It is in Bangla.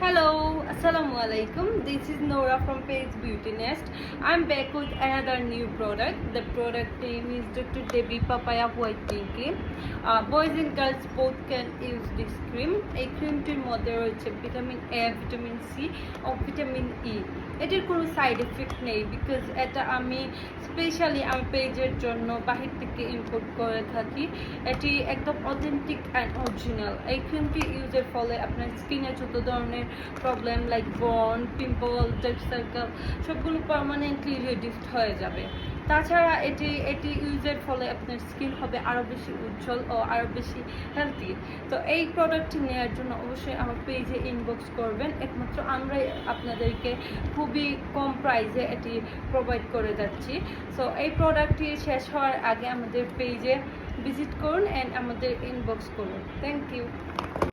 Hello. Assalamu alaikum. This is Nora from Page Beauty Nest. I'm back with another new product. The product name is Dr. Debbie Papaya White Cream. Uh, boys and girls both can use this cream. এই ক্রিমটির মধ্যে রয়েছে ভিটামিন এ ভিটামিন সি ও ভিটামিন ই এটির কোনো সাইড এফেক্ট নেই বিকজ এটা আমি স্পেশালি আমার পেজের জন্য বাহির থেকে ইম্পোর্ট করে থাকি এটি একদম অথেন্টিক অ্যান্ড অরিজিনাল এই ক্রিমটি ইউজের ফলে আপনার স্কিনে যত ধরনের problem like burn pimple dark circle সবগুলো পারমানেন্টলি রিডিউসড হয়ে যাবে। তাছাড়া এটি এটি ইউজের ফলে আপনার স্কিন হবে আরও বেশি উজ্জ্বল ও আরও বেশি হেলদি তো এই প্রোডাক্টটি নেওয়ার জন্য অবশ্যই আমার পেজে ইনবক্স করবেন। একমাত্র আমরাই আপনাদেরকে খুবই কম প্রাইসে এটি প্রোভাইড করে যাচ্ছি। সো এই প্রোডাক্টটি শেষ হওয়ার আগে আমাদের পেজে ভিজিট করুন অ্যান্ড আমাদের ইনবক্স করুন। Thank you